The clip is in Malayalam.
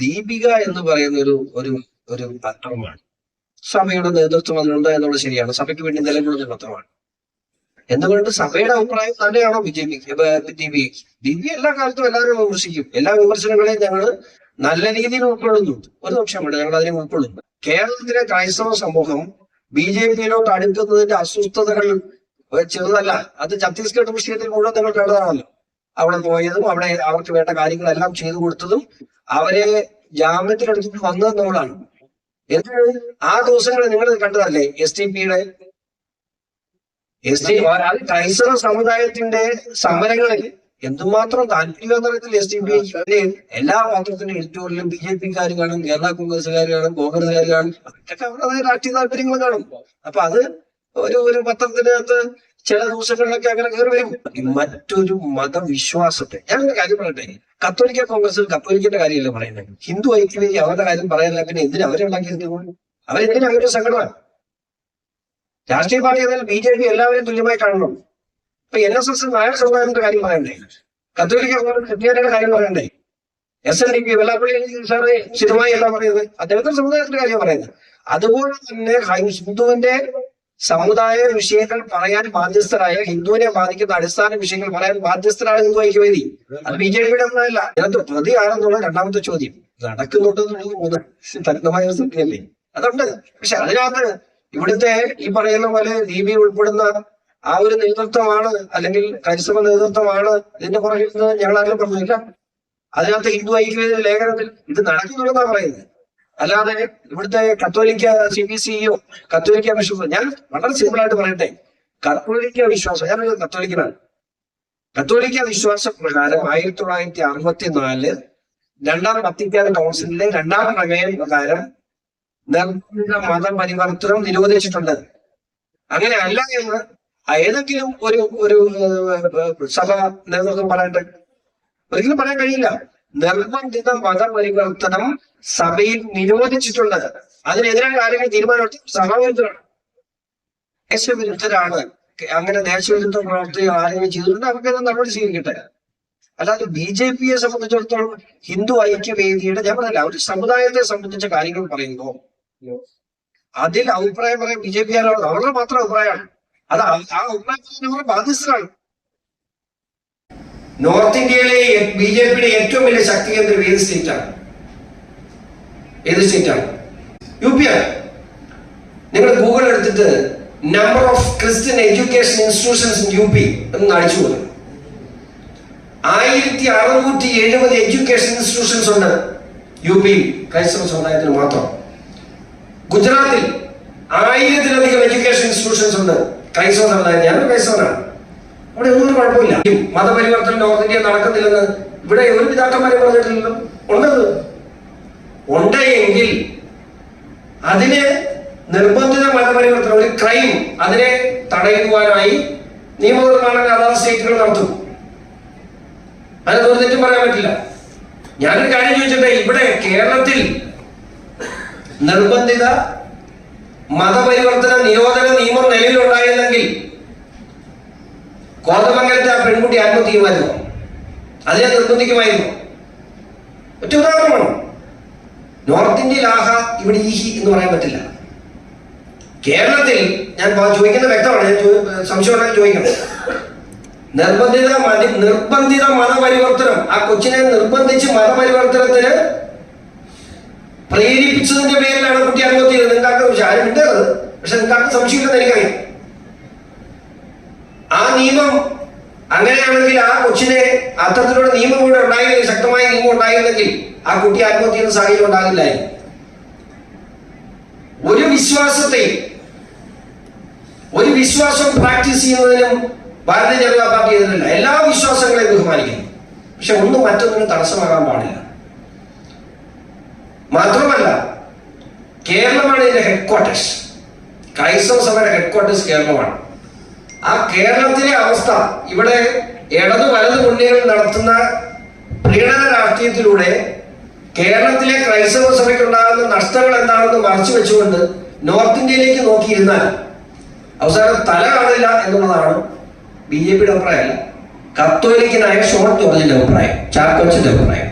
ദീപിക എന്ന് പറയുന്ന ഒരു ഒരു ഒരു പത്രമാണ്. സഭയുടെ നേതൃത്വം അതിലുണ്ട് എന്നുള്ളത് ശരിയാണ്. സഭയ്ക്ക് വേണ്ടി നിലകൊള്ളുന്ന പത്രമാണ്. എന്തുകൊണ്ട്? സഭയുടെ അഭിപ്രായം തന്നെയാണോ ബി ജെ പിക്ക് ദീപി ദീപി എല്ലാ കാലത്തും എല്ലാവരും വിമർശിക്കും. എല്ലാ വിമർശനങ്ങളെയും ഞങ്ങൾ നല്ല രീതിയിൽ ഉൾക്കൊള്ളുന്നുണ്ട് ഒരു സംശയമുണ്ട് ഞങ്ങൾ അതിനെ ഉൾക്കൊള്ളുന്നു. കേരളത്തിലെ ക്രൈസ്തവ സമൂഹം ബി ജെ പിയിലോട്ട് അടുക്കുന്നതിന്റെ അസ്വസ്ഥതകൾ ചെറുതല്ല. അത് ഛത്തീസ്ഗഡ് വിഷയത്തിൽ മുഴുവൻ നിങ്ങൾ കണ്ടതാണല്ലോ അവിടെ പോയതും അവിടെ അവർക്ക് വേണ്ട കാര്യങ്ങളെല്ലാം ചെയ്തു കൊടുത്തതും അവരെ ജാമ്യത്തിലെടുത്തിട്ട് വന്നത് നമ്മളാണ്. എന്ത്? ആ ദിവസങ്ങളിൽ നിങ്ങൾ കണ്ടതല്ലേ? എസ് ടി പിയുടെ എസ് ടി ക്രൈസ്തവ സമുദായത്തിന്റെ സമരങ്ങളിൽ എന്തുമാത്രം താല്പര്യം എന്നറിയത്തില്ല എസ് ഡി പി എല്ലാ പാത്രത്തിനും എഡിറ്റോറിയലും ബി ജെ പിക്കാർ കാണും കേരള കോൺഗ്രസ്സുകാർ കാണും കോൺഗ്രസ്സുകാർ കാണും അവരുടെ അവരുടേതായ രാഷ്ട്രീയ താല്പര്യങ്ങൾ കാണും. അപ്പൊ അത് ഒരു ഒരു പത്രത്തിനകത്ത് ചില ദിവസങ്ങളിലൊക്കെ അങ്ങനെ കയറി വരും. മറ്റൊരു മതവിശ്വാസത്തെ. ഞാൻ ഒരു കാര്യം പറയട്ടെ? കത്തോലിക്ക കോൺഗ്രസ് കത്തോലിക്കന്റെ കാര്യമല്ല പറയുന്നത്. ഹിന്ദു ഐക്യവേദി അവരുടെ കാര്യം പറയാനില്ല. പിന്നെ എന്തിനു അവരെ ഉണ്ടാക്കിയത്? അവരെന്തിനാ ഒരു സംഘടന രാഷ്ട്രീയ പാർട്ടി എന്നാൽ ബി ജെ പി എല്ലാവരും തുല്യമായി കാണണം. ഇപ്പൊ എൻ എസ് എസ് നായർ സമുദായത്തിന്റെ കാര്യം പറയണ്ടേ? കത്തോലിക്ക കോൺഗ്രസ് ക്രിസ്ത്യാനിയുടെ കാര്യം പറയണ്ടേ? S N D P Vellappally sir സ്ഥിരമായി എല്ലാം പറയുന്നത്? അദ്ദേഹത്തിന്റെ സമുദായത്തിന്റെ കാര്യം പറയുന്നത്. അതുപോലെ തന്നെ ഹിന്ദുവിന്റെ സമുദായ വിഷയങ്ങൾ പറയാൻ ബാധ്യസ്ഥരായ ഹിന്ദുവിനെ ബാധിക്കുന്ന അടിസ്ഥാന വിഷയങ്ങൾ പറയാൻ ബാധ്യസ്ഥരായ ഹിന്ദു ഐക്യവേദി. അത് ബി ജെ പിയുടെ ഒന്നല്ല. ഇതിനകത്ത് പ്രതിയാണെന്നുള്ള രണ്ടാമത്തെ ചോദ്യം. നടക്കുന്നുണ്ടെന്നുള്ളത് മൂന്ന് തരുന്നമായ ഒരു സംഖ്യയല്ലേ അതുണ്ട്. പക്ഷെ അതിനകത്ത് ഇവിടുത്തെ ഈ പറയുന്ന പോലെ ദീപി ഉൾപ്പെടുന്ന ആ ഒരു നേതൃത്വമാണ് അല്ലെങ്കിൽ ക്രൈസ്തവ നേതൃത്വമാണ് ഇതിന്റെ പുറകിൽ ഞങ്ങൾ ആരും പറഞ്ഞില്ല അതിനകത്ത് ഹിന്ദു ഐക്യവേദി ലേഖനത്തിൽ ഇത് നടക്കുന്നുണ്ടെന്നാണ് പറയുന്നത്. അല്ലാതെ ഇവിടുത്തെ കത്തോലിക്ക സി ബി സിയോ കത്തോലിക്ക വിശ്വാസം ഞാൻ വളരെ സിമ്പിൾ ആയിട്ട് പറയട്ടെ. കത്തോലിക്ക വിശ്വാസം ഞാനൊരു കത്തോലിക്കനാണ്. കത്തോലിക്ക വിശ്വാസ പ്രകാരം ആയിരത്തി തൊള്ളായിരത്തി അറുപത്തി നാലിൽ രണ്ടാം വത്തിക്കാൻ കൗൺസിലിലെ രണ്ടാം പ്രമേയം പ്രകാരം നിർബന്ധ മതപരിവർത്തനം നിരോധിച്ചിട്ടുണ്ട്. അങ്ങനെ അല്ല എന്ന് ഏതെങ്കിലും ഒരു ഒരു സഭ നേതൃത്വം പറയട്ടെ. ഒരിക്കലും പറയാൻ കഴിയില്ല. നിർബന്ധിത മതപരിവർത്തനം സഭയിൽ നിരോധിച്ചിട്ടുള്ളത്. അതിനെതിരെ കാര്യങ്ങൾ തീരുമാനമെടുത്ത് സഭാവിരുദ്ധരാണ് ദേശവിരുദ്ധരാണ്. അങ്ങനെ ദേശവിരുദ്ധ പ്രവർത്തികൾ ആരെങ്കിലും ചെയ്തിട്ടുണ്ട് അവർക്ക് നടപടി സ്വീകരിക്കട്ടെ. അല്ലാതെ ബി ജെ പിയെ സംബന്ധിച്ചിടത്തോളം ഹിന്ദു ഐക്യവേദിയുടെ ഞാൻ പറഞ്ഞില്ല ഒരു സമുദായത്തെ സംബന്ധിച്ച കാര്യങ്ങൾ പറയുമ്പോൾ അതിൽ അഭിപ്രായം പറയാൻ ബി ജെ പി അവരുടെ മാത്രം അഭിപ്രായമാണ്. അത് ആ അഭിപ്രായം അവർ ബാധ്യസ്ഥരാണ്. നോർത്ത് ഇന്ത്യയിലെ ബി ജെ പിയുടെ ഏറ്റവും വലിയ ശക്തി കേന്ദ്രം ഏത് സ്റ്റേറ്റാണ്? ഏത് സ്റ്റേറ്റാണ്? യു പി ആണ്. നിങ്ങൾ ഗൂഗിൾ എടുത്തിട്ട് number of Christian education institutions in U P എന്ന് അടിച്ചു കൊടുക്കും. ആയിരത്തി അറുന്നൂറ്റി എഴുപത് എഡ്യൂക്കേഷൻ ഇൻസ്റ്റിറ്റ്യൂഷൻസ് ഉണ്ട് യു പി ക്രൈസ്തവ സമുദായത്തിന് മാത്രം. ഗുജറാത്തിൽ ആയിരത്തിലധികം എഡ്യൂക്കേഷൻ ഇൻസ്റ്റിറ്റ്യൂഷൻസ് ഉണ്ട്. ക്രൈസ്തവ സമുദായം ഞാൻ ക്രൈസ്തവനാണ്. അവിടെ ഒന്നും കുഴപ്പമില്ല. മതപരിവർത്തനം നോർത്ത് ഇന്ത്യ നടക്കുന്നില്ലെന്ന് ഇവിടെ ഒരു പിതാക്കന്മാരെ പറഞ്ഞിട്ടില്ലല്ലോ. ഉണ്ടത്? ഉണ്ട് എങ്കിൽ അതിന് നിർബന്ധിത മതപരിവർത്തനം ഒരു ക്രൈം അതിനെ തടയുവാനായി നിയമനിർമ്മാണങ്ങൾ അതാത് സ്റ്റേറ്റുകൾ നടത്തും. അതിന് തോന്നിട്ടും പറയാൻ പറ്റില്ല. ഞാനൊരു കാര്യം ചോദിച്ചിട്ടെ ഇവിടെ കേരളത്തിൽ നിർബന്ധിത മതപരിവർത്തന നിയമം പെൺകുട്ടി ആത്മഹത്യ ചെയ്യുമായിരുന്നു അതിനെ നിർബന്ധിക്കുമായിരുന്നു. ഒറ്റ ഉദാഹരണമാണ്. നോർത്ത് ഇന്ത്യയിൽ ആഹ ഇവിടെ ഈഹി എന്ന് പറയാൻ പറ്റില്ല. കേരളത്തിൽ ഞാൻ ചോദിക്കുന്ന വ്യക്തമാണ്. ഞാൻ ചോ- സംശയം ഉണ്ടെങ്കിൽ ചോദിക്കണം നിർബന്ധിത മതി നിർബന്ധിത മതപരിവർത്തനം. ആ കൊച്ചിനെ നിർബന്ധിച്ച് മതപരിവർത്തനത്തിന് പ്രേരിപ്പിച്ചതിന്റെ പേരിലാണ് കുട്ടി ആത്മഹത്യ ചെയ്തത് നിങ്ങൾക്ക് ആരും കിട്ടരുത് പക്ഷെ നിങ്ങൾക്ക് സംശയമില്ലെന്ന് എനിക്കറിയാം. ആ നിയമം അങ്ങനെയാണെങ്കിൽ ആ കൊച്ചിനെ അത്തരത്തിലുള്ള നിയമം കൂടെ ഉണ്ടായില്ലെങ്കിൽ ശക്തമായ നിയമം ഉണ്ടായിരുന്നെങ്കിൽ ആ കുട്ടി ആത്മഹത്യ ചെയ്യുന്ന സാഹചര്യം ഉണ്ടാകില്ലായിരുന്നു ഒരു വിശ്വാസത്തെ ഒരു വിശ്വാസം പ്രാക്ടീസ് ചെയ്യുന്നതിനും ഭാരതീയ ജനതാ പാർട്ടി എതിരല്ല. എല്ലാ വിശ്വാസങ്ങളെയും ബഹുമാനിക്കുന്നു. പക്ഷെ ഒന്ന് മറ്റൊന്നിനും തടസ്സമാകാൻ പാടില്ല. മാത്രമല്ല കേരളമാണ് ഇതിന്റെ ഹെഡ്ക്വാർട്ടേഴ്സ് ക്രൈസ്തവ സഭയുടെ ഹെഡ് ക്വാർട്ടേഴ്സ് കേരളമാണ്. ആ കേരളത്തിലെ അവസ്ഥ ഇവിടെ ഇടതു വലതു മുന്നണികൾ നടത്തുന്ന പ്രീണന രാഷ്ട്രീയത്തിലൂടെ കേരളത്തിലെ ക്രൈസ്തവ സഭയ്ക്ക് ഉണ്ടാകുന്ന നഷ്ടങ്ങൾ എന്താണെന്ന് മറച്ചു വെച്ചുകൊണ്ട് നോർത്ത് ഇന്ത്യയിലേക്ക് നോക്കിയിരുന്നാൽ അവസാനം തല കാണില്ല എന്നുള്ളതാണ് ബി ജെ പിയുടെ അഭിപ്രായമല്ല. കത്തോലിക്കനായ ഷോർട്ട് ജോർജിന്റെ അഭിപ്രായം ചാക്കോച്ചിന്റെ അഭിപ്രായം.